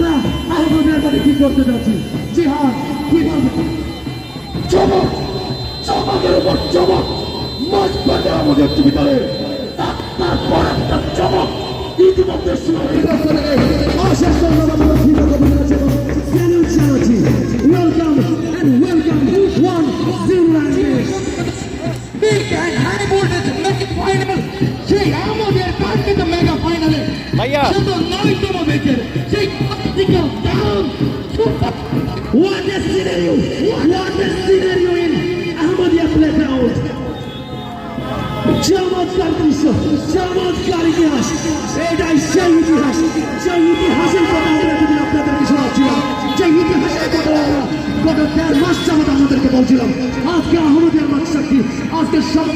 আমরা আমাদের আমরা কি করতে যাচ্ছি জি হ্যাঁ কি বলব চমক চমকের উপর চমক মাঝ আমাদের ভিতরে তারপর একটা চমক ইতিমধ্যে অশেষ ধন্যবাদ আমার প্রিয় কবিতা আছে Salute charity. সেই ক্লাসিক্যাল ডাউন What a ইতিহাস এটাই সেই ইতিহাস সেই ইতিহাসের সেই ইতিহাসের কথা আমরা গত দেড় মাস যাবত আমাদেরকে বলছিলাম আজকে আহমদের মাঠ সাক্ষী আজকে সব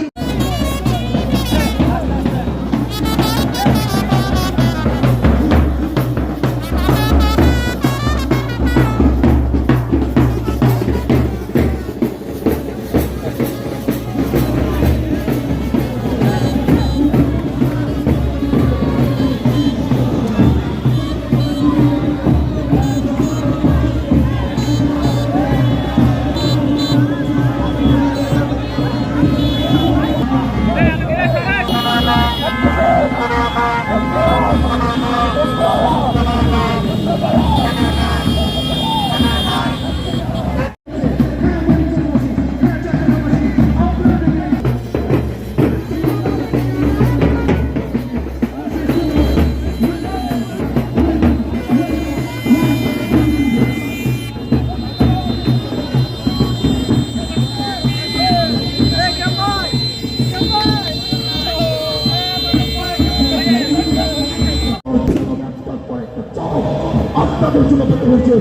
আপনাদের জন্য পেতে হয়েছে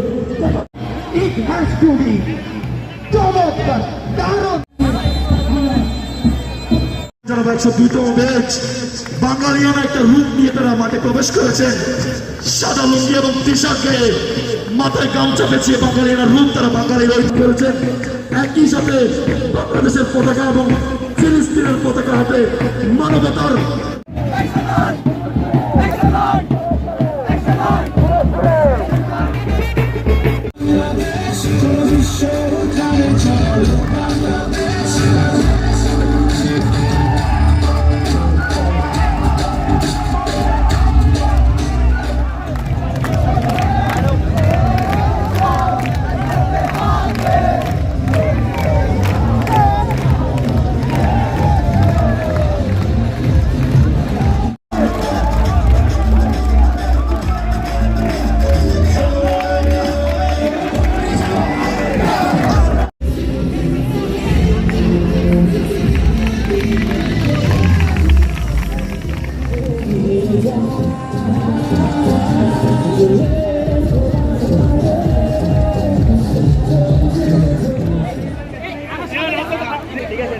বাঙালিয়ানা সাদা লুঙ্গি এবং টি মাথায় গামছা পেঁচিয়ে বাঙালিয়ানার রূপ তারা বাঙালি রোহিত একই সাথে পতাকা এবং ফিলিস্তিনের পতাকা হাতে মানবতার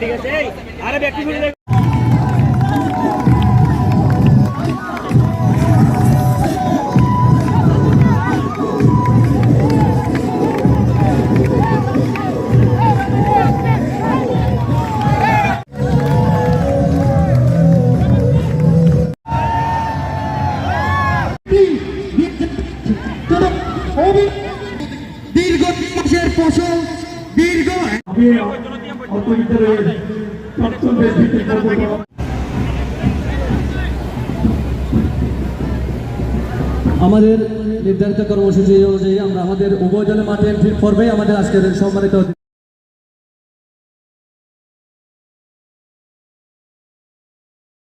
ঠিক আছে? ঠিক আছে এই আরে ব্যক্তি দীর্ঘ মাসের ফসল দীর্ঘ আমাদের নির্ধারিত কর্মসূচি অনুযায়ী আমরা আমাদের উভয় দলের মাঠে ফির পর্বে আমাদের আজকের সম্মানিত